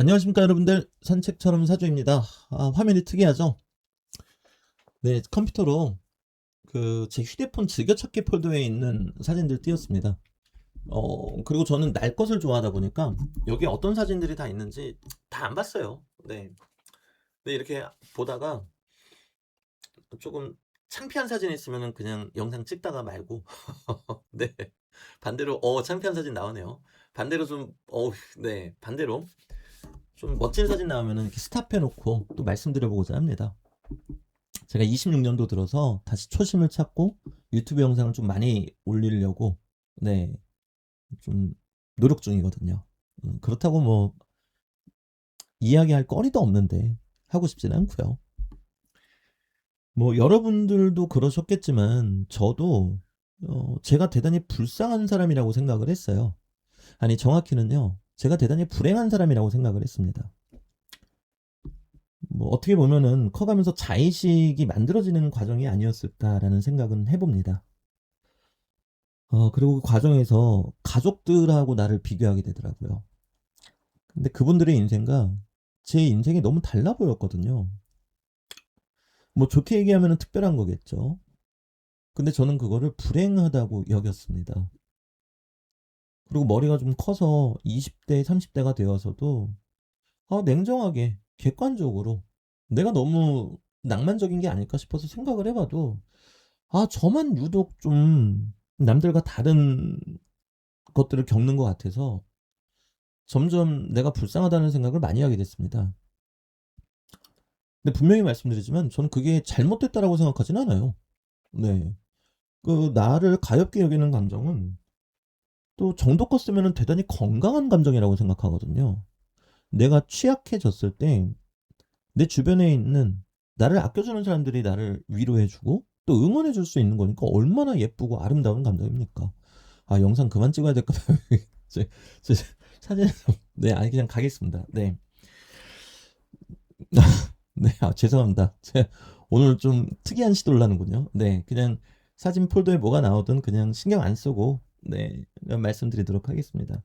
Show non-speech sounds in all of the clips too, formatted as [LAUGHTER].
안녕하십니까 여러분들. 산책처럼 사주입니다. 아, 화면이 특이하죠? 네 컴퓨터로 그 제 휴대폰 즐겨찾기 폴더에 있는 사진들 띄웠습니다. 어 그리고 저는 날 것을 좋아하다 보니까 여기 어떤 사진들이 다 있는지 다 안 봤어요. 네. 네 이렇게 보다가 조금 창피한 사진 있으면 그냥 영상 찍다가 말고. [LAUGHS] 네. 반대로 어 창피한 사진 나오네요. 반대로 좀어네. 반대로 좀 멋진 사진 나오면은 이렇게 스탑해 놓고 또 말씀드려보고자 합니다. 제가 26년도 들어서 다시 초심을 찾고 유튜브 영상을 좀 많이 올리려고 네 좀 노력 중이거든요. 음, 그렇다고 뭐 이야기할 거리도 없는데 하고 싶지는 않고요. 뭐 여러분들도 그러셨겠지만 저도 어, 제가 대단히 불쌍한 사람이라고 생각을 했어요. 아니 정확히는요. 제가 대단히 불행한 사람이라고 생각을 했습니다. 뭐 어떻게 보면은 커가면서 자의식이 만들어지는 과정이 아니었을까라는 생각은 해봅니다. 어, 그리고 그 과정에서 가족들하고 나를 비교하게 되더라고요. 근데 그분들의 인생과 제 인생이 너무 달라 보였거든요. 뭐 좋게 얘기하면 특별한 거겠죠. 근데 저는 그거를 불행하다고 여겼습니다. 그리고 머리가 좀 커서 20대, 30대가 되어서도 아, 냉정하게, 객관적으로 내가 너무 낭만적인 게 아닐까 싶어서 생각을 해봐도 아, 저만 유독 좀 남들과 다른 것들을 겪는 것 같아서 점점 내가 불쌍하다는 생각을 많이 하게 됐습니다. 근데 분명히 말씀드리지만 저는 그게 잘못됐다라고 생각하진 않아요. 네. 그 나를 가엽게 여기는 감정은 또 정도껏 쓰면은 대단히 건강한 감정이라고 생각하거든요. 내가 취약해졌을 때 내 주변에 있는 나를 아껴주는 사람들이 나를 위로해주고 또 응원해줄 수 있는 거니까 얼마나 예쁘고 아름다운 감정입니까? 아 영상 그만 찍어야 될까 봐요. 제, 제 사진 네 아니 그냥 가겠습니다. 네. [LAUGHS] 네, 아, 죄송합니다. 제 오늘 좀 특이한 시도를 하는군요. 네, 그냥 사진 폴더에 뭐가 나오든 그냥 신경 안 쓰고 네, 말씀드리도록 하겠습니다.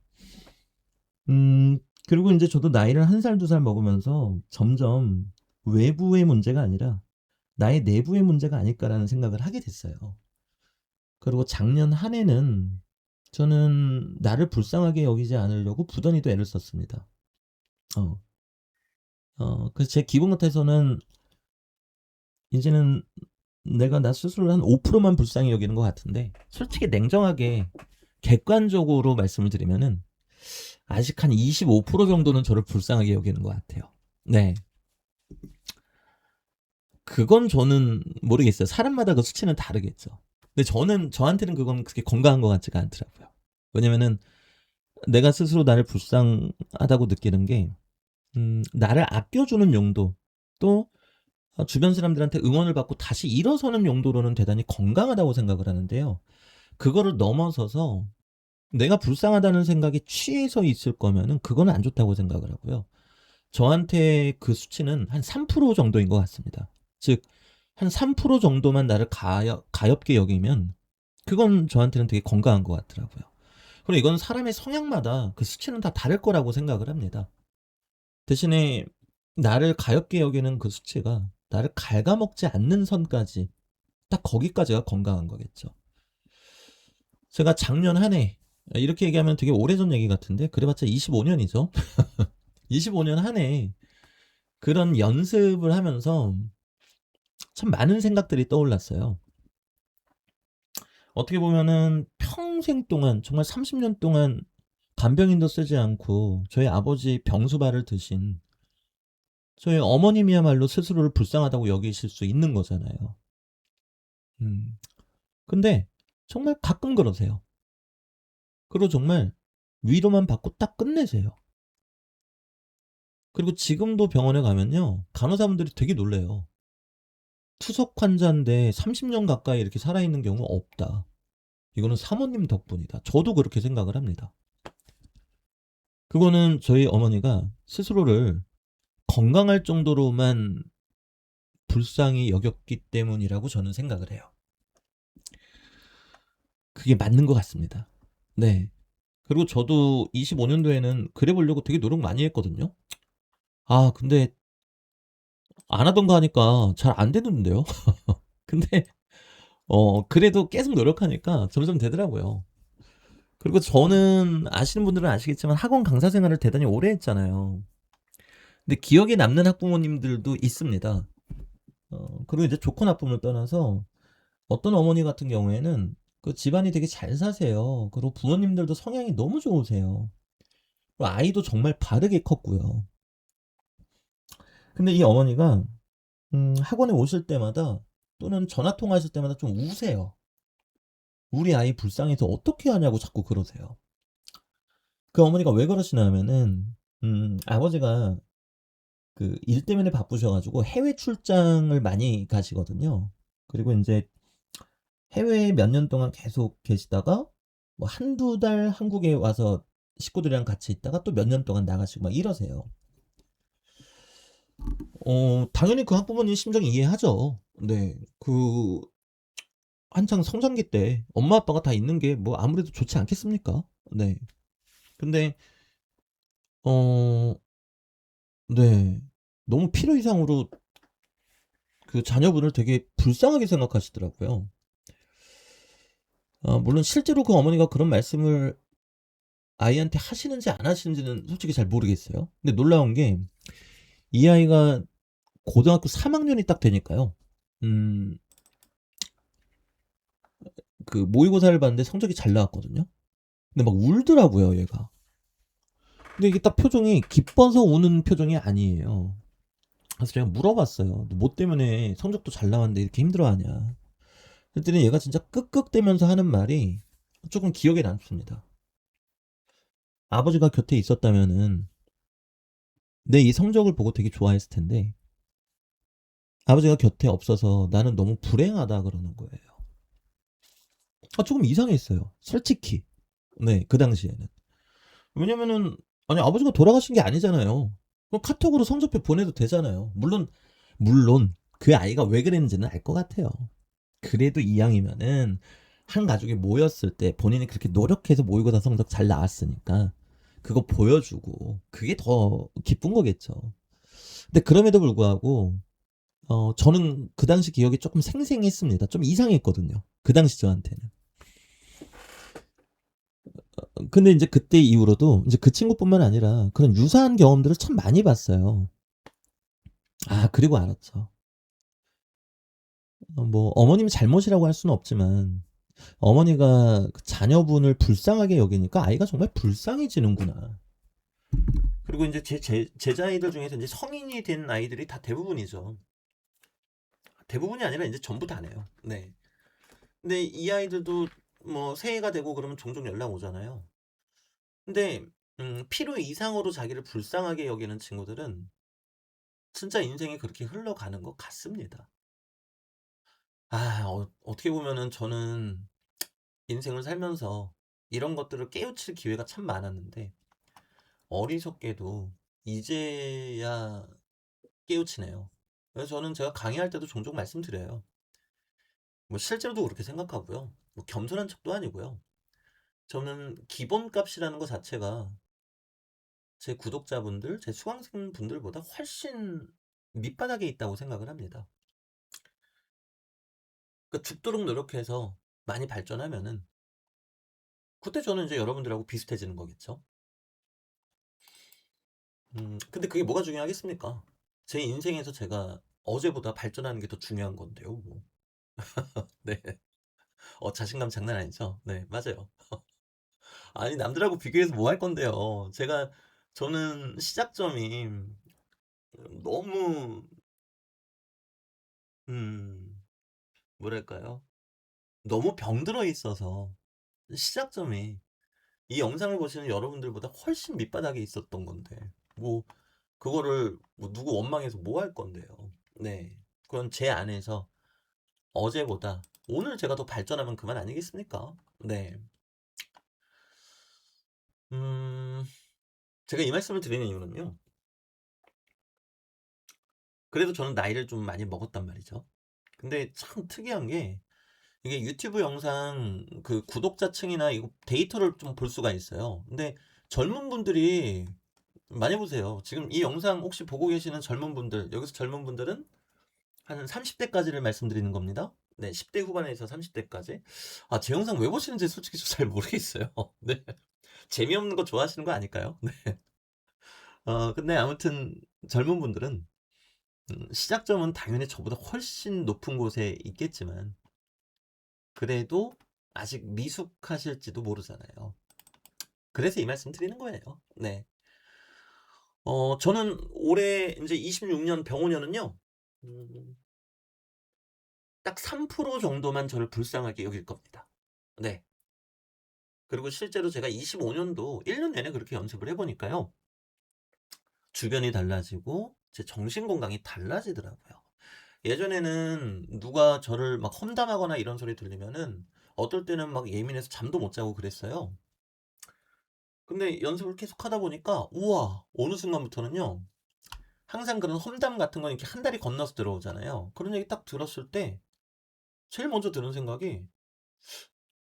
음, 그리고 이제 저도 나이를 한 살, 두 살 먹으면서 점점 외부의 문제가 아니라 나의 내부의 문제가 아닐까라는 생각을 하게 됐어요. 그리고 작년 한 해는 저는 나를 불쌍하게 여기지 않으려고 부단히도 애를 썼습니다. 어. 어, 그래서 제 기분 같아서는 이제는 내가 나 스스로를 한 5%만 불쌍히 여기는 것 같은데 솔직히 냉정하게 객관적으로 말씀을 드리면은 아직 한 25% 정도는 저를 불쌍하게 여기는 것 같아요. 네. 그건 저는 모르겠어요. 사람마다 그 수치는 다르겠죠. 근데 저는 저한테는 그건 그렇게 건강한 것 같지가 않더라고요. 왜냐면은 내가 스스로 나를 불쌍하다고 느끼는 게 음, 나를 아껴주는 용도 또 주변 사람들한테 응원을 받고 다시 일어서는 용도로는 대단히 건강하다고 생각을 하는데요. 그거를 넘어서서 내가 불쌍하다는 생각이 취해서 있을 거면은 그거는 안 좋다고 생각을 하고요. 저한테 그 수치는 한 3% 정도인 것 같습니다. 즉, 한 3% 정도만 나를 가엽, 가엽게 여기면 그건 저한테는 되게 건강한 것 같더라고요. 그리고 이건 사람의 성향마다 그 수치는 다 다를 거라고 생각을 합니다. 대신에 나를 가엽게 여기는 그 수치가 나를 갉아먹지 않는 선까지 딱 거기까지가 건강한 거겠죠. 제가 작년 한 해 이렇게 얘기하면 되게 오래전 얘기 같은데 그래봤자 25년이죠. 25년 [LAUGHS] 한 해 그런 연습을 하면서 참 많은 생각들이 떠올랐어요. 어떻게 보면은 평생 동안 정말 30년 동안 간병인도 쓰지 않고 저희 아버지 병수발을 드신 저희 어머님이야말로 스스로를 불쌍하다고 여기실 수 있는 거잖아요. 음. 근데 정말 가끔 그러세요. 그리고 정말 위로만 받고 딱 끝내세요. 그리고 지금도 병원에 가면요. 간호사분들이 되게 놀래요. 투석 환자인데 30년 가까이 이렇게 살아있는 경우 없다. 이거는 사모님 덕분이다. 저도 그렇게 생각을 합니다. 그거는 저희 어머니가 스스로를 건강할 정도로만 불쌍히 여겼기 때문이라고 저는 생각을 해요. 그게 맞는 것 같습니다. 네. 그리고 저도 25년도에는 그래 보려고 되게 노력 많이 했거든요. 아 근데 안 하던 거 하니까 잘 안 되던데요. [LAUGHS] 근데 어 그래도 계속 노력하니까 점점 되더라고요. 그리고 저는 아시는 분들은 아시겠지만 학원 강사 생활을 대단히 오래 했잖아요. 근데 기억에 남는 학부모님들도 있습니다. 어 그리고 이제 좋고 나쁨을 떠나서 어떤 어머니 같은 경우에는 그 집안이 되게 잘 사세요. 그리고 부모님들도 성향이 너무 좋으세요. 아이도 정말 바르게 컸고요. 근데 이 어머니가 음 학원에 오실 때마다 또는 전화 통화하실 때마다 좀 우세요. 우리 아이 불쌍해서 어떻게 하냐고 자꾸 그러세요. 그 어머니가 왜 그러시냐면은 음 아버지가 그 일 때문에 바쁘셔 가지고 해외 출장을 많이 가시거든요. 그리고 인제 해외에 몇 년 동안 계속 계시다가 뭐 1-2달 한국에 와서 식구들이랑 같이 있다가 또 몇 년 동안 나가시고 막 이러세요. 어 당연히 그 학부모님 심정 이해하죠. 네. 그 한창 성장기 때 엄마 아빠가 다 있는 게 뭐 아무래도 좋지 않겠습니까? 네. 근데 어 네. 너무 필요 이상으로 그 자녀분을 되게 불쌍하게 생각하시더라고요. 어 물론 실제로 그 어머니가 그런 말씀을 아이한테 하시는지 안 하시는지는 솔직히 잘 모르겠어요. 근데 놀라운 게 이 아이가 고등학교 3 학년이 딱 되니까요. 음 그 모의고사를 봤는데 성적이 잘 나왔거든요. 근데 막 울더라고요, 얘가. 근데 이게 딱 표정이 기뻐서 우는 표정이 아니에요. 그래서 제가 물어봤어요. "너 뭐 때문에 성적도 잘 나왔는데 이렇게 힘들어하냐?" 그랬더니 얘가 진짜 끄끄대면서 하는 말이 쪼금 기억에 남습니다. "아버지가 곁에 있었다면은 내 이 성적을 보고 되게 좋아했을 텐데 아버지가 곁에 없어서 나는 너무 불행하다." 그러는 거예요. 아 쪼금 이상했어요, 솔직히. 네 그 당시에는. 왜냐면은 아니 아버지가 돌아가신 게 아니잖아요. 그럼 카톡으로 성적표 보내도 되잖아요. 물론 물론 그 아이가 왜 그랬는지는 알 것 같아요. 그래도 이왕이면은 한 가족이 모였을 때 본인이 그렇게 노력해서 모의고사 성적 잘 나왔으니까 그거 보여주고 그게 더 기쁜 거겠죠. 근데 그럼에도 불구하고 어 저는 그 당시 기억이 쪼끔 생생했습니다. 좀 이상했거든요, 그 당시 저한테는. 어 근데 인제 그때 이후로도 인제 그 친구뿐만 아니라 그런 유사한 경험들을 참 많이 봤어요. 아 그리고 알았죠. 어뭐 어머님 잘못이라고 할 수는 없지만 어머니가 그 자녀분을 불쌍하게 여기니까 아이가 정말 불쌍해지는구나. 그리고 인제 제 제 제자아이들 중에서 인제 성인이 된 아이들이 다 대부분이죠. 대부분이 아니라 인제 전부 다네요. 네. 근데 이 아이들도 뭐 새해가 되고 그러면 종종 연락 오잖아요. 근데 음 필요 이상으로 자기를 불쌍하게 여기는 친구들은 진짜 인생이 그렇게 흘러가는 것 같습니다. 아어 어떻게 보면은 저는 인생을 살면서 이런 것들을 깨우칠 기회가 참 많았는데 어리석게도 이제야 깨우치네요. 그래서 저는 제가 강의할 때도 종종 말씀드려요. 뭐 실제로도 그렇게 생각하고요. 뭐 겸손한 척도 아니고요. 저는 기본값이라는 거 자체가 제 구독자분들, 제 수강생 분들보다 훨씬 밑바닥에 있다고 생각을 합니다. 그 죽도록 노력해서 많이 발전하면은 그때 저는 인제 여러분들하고 비슷해지는 거겠죠. 음 근데 그게 뭐가 중요하겠습니까? 제 인생에서 제가 어제보다 발전하는 게 더 중요한 건데요 뭐. [LAUGHS] 네. 어 자신감 장난 아니죠? 네 맞아요. [LAUGHS] 아니 남들하고 비교해서 뭐 할 건데요. 제가 저는 시작점이 너무 음 뭐랄까요? 너무 병들어 있어서 시작점이 이 영상을 보시는 여러분들보다 훨씬 밑바닥에 있었던 건데 뭐 그거를 뭐 누구 원망해서 뭐 할 건데요. 네. 그건 제 안에서 어제보다 오늘 제가 더 발전하면 그만 아니겠습니까? 네. 음 제가 이 말씀을 드리는 이유는요. 그래도 저는 나이를 좀 많이 먹었단 말이죠. 근데 참 특이한 게 이게 유튜브 영상 그 구독자층이나 이거 데이터를 좀 볼 수가 있어요. 근데 젊은 분들이 많이 보세요. 지금 이 영상 혹시 보고 계시는 젊은 분들, 여기서 젊은 분들은 한 30대까지를 말씀드리는 겁니다. 네, 10대 후반에서 30대까지. 아, 제 영상 왜 보시는지 솔직히 좀잘 모르겠어요. [LAUGHS] 네. 재미없는 거 좋아하시는 거 아닐까요? [LAUGHS] 네. 어, 근데 아무튼 젊은 분들은 음, 시작점은 당연히 저보다 훨씬 높은 곳에 있겠지만 그래도 아직 미숙하실지도 모르잖아요. 그래서 이 말씀 드리는 거예요. 네. 어, 저는 올해 이제 26년 병원년은요, 음, 딱 3% 정도만 저를 불쌍하게 여길 겁니다. 네. 그리고 실제로 제가 25년도 1년 내내 그렇게 연습을 해보니까요. 주변이 달라지고 제 정신 건강이 달라지더라고요. 예전에는 누가 저를 막 험담하거나 이런 소리 들리면은 어떨 때는 막 예민해서 잠도 못 자고 그랬어요. 근데 연습을 계속 하다 보니까 우와 어느 순간부터는요 항상 그런 험담 같은 건 이렇게 한 다리 건너서 들어오잖아요. 그런 얘기 딱 들었을 때 제일 먼저 드는 생각이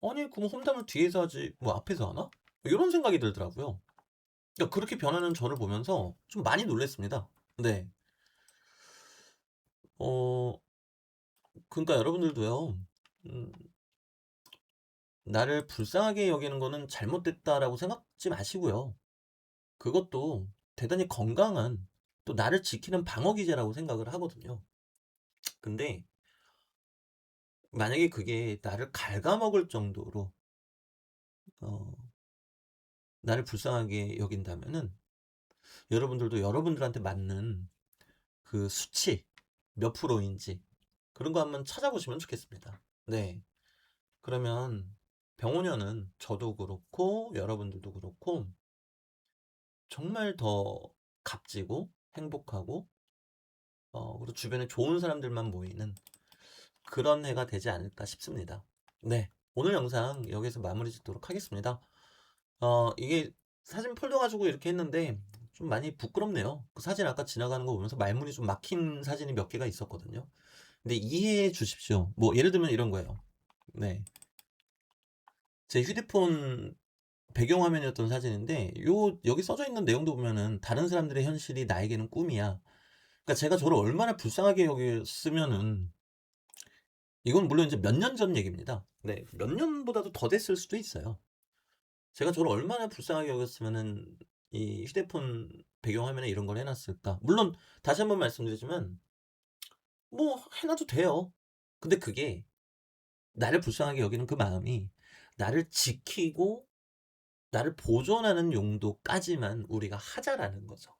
아니 그럼 험담을 뒤에서 하지 뭐 앞에서 하나? 이런 생각이 들더라고요. 그러니까 그렇게 변하는 저를 보면서 좀 많이 놀랐습니다. 네. 어, 그러니까 여러분들도요. 음, 나를 불쌍하게 여기는 거는 잘못됐다라고 생각지 마시고요. 그것도 대단히 건강한 또 나를 지키는 방어 기제라고 생각을 하거든요. 근데 만약에 그게 나를 갉아먹을 정도로 어, 나를 불쌍하게 여긴다면은 여러분들도 여러분들한테 맞는 그 수치 몇 프로인지 그런 거 한번 찾아보시면 좋겠습니다. 네. 그러면 병원연은 저도 그렇고 여러분들도 그렇고 정말 더 값지고 행복하고 어, 그리고 주변에 좋은 사람들만 모이는 그런 해가 되지 않을까 싶습니다. 네. 오늘 영상 여기서 마무리 짓도록 하겠습니다. 어, 이게 사진 폴더 가지고 이렇게 했는데 좀 많이 부끄럽네요. 그 사진 아까 지나가는 거 보면서 말문이 좀 막힌 사진이 몇 개가 있었거든요. 근데 이해해 주십시오. 뭐 예를 들면 이런 거예요. 네. 제 휴대폰 배경화면이었던 사진인데 요 여기 써져 있는 내용도 보면은 다른 사람들의 현실이 나에게는 꿈이야. 그러니까 제가 저를 얼마나 불쌍하게 여겼으면은 이건 물론 이제 몇 년 전 얘기입니다. 네, 몇 년보다도 더 됐을 수도 있어요. 제가 저를 얼마나 불쌍하게 여겼으면은 이 휴대폰 배경화면에 이런 걸 해놨을까? 물론 다시 한번 말씀드리지만 뭐 해놔도 돼요. 근데 그게 나를 불쌍하게 여기는 그 마음이 나를 지키고 나를 보존하는 용도까지만 우리가 하자라는 거죠.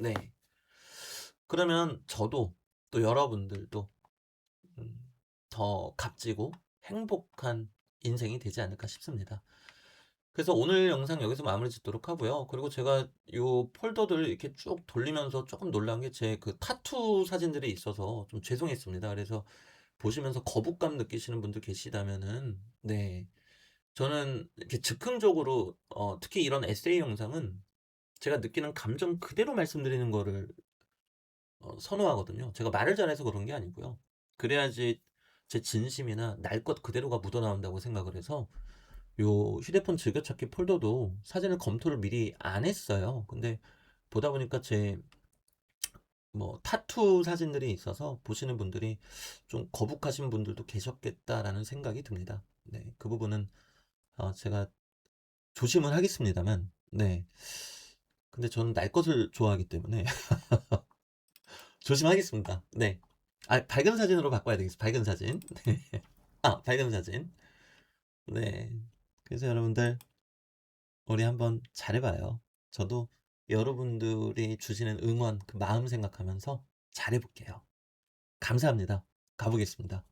네. 그러면 저도 또 여러분들도 음, 더 값지고 행복한 인생이 되지 않을까 싶습니다. 그래서 오늘 영상 여기서 마무리 짓도록 하고요. 그리고 제가 요 폴더들 이렇게 쭉 돌리면서 조금 놀란 게 제 그 타투 사진들이 있어서 좀 죄송했습니다. 그래서 보시면서 거부감 느끼시는 분들 계시다면은 네 저는 이렇게 즉흥적으로 어, 특히 이런 에세이 영상은 제가 느끼는 감정 그대로 말씀드리는 거를 어, 선호하거든요. 제가 말을 잘해서 그런 게 아니고요. 그래야지 제 진심이나 날 것 그대로가 묻어나온다고 생각을 해서 요 휴대폰 즐겨찾기 폴더도 사진을 검토를 미리 안 했어요. 근데 보다 보니까 제 뭐 타투 사진들이 있어서 보시는 분들이 좀 거북하신 분들도 계셨겠다라는 생각이 듭니다. 네, 그 부분은 어, 제가 조심은 하겠습니다만, 네. 근데 저는 날 것을 좋아하기 때문에 [LAUGHS] 조심하겠습니다. 네. 아, 밝은 사진으로 바꿔야 되겠어. 밝은 사진. 네. [LAUGHS] 아, 밝은 사진. 네. 그래서 여러분들, 우리 한번 잘해봐요. 저도 여러분들이 주시는 응원, 그 마음 생각하면서 잘해볼게요. 감사합니다. 가보겠습니다.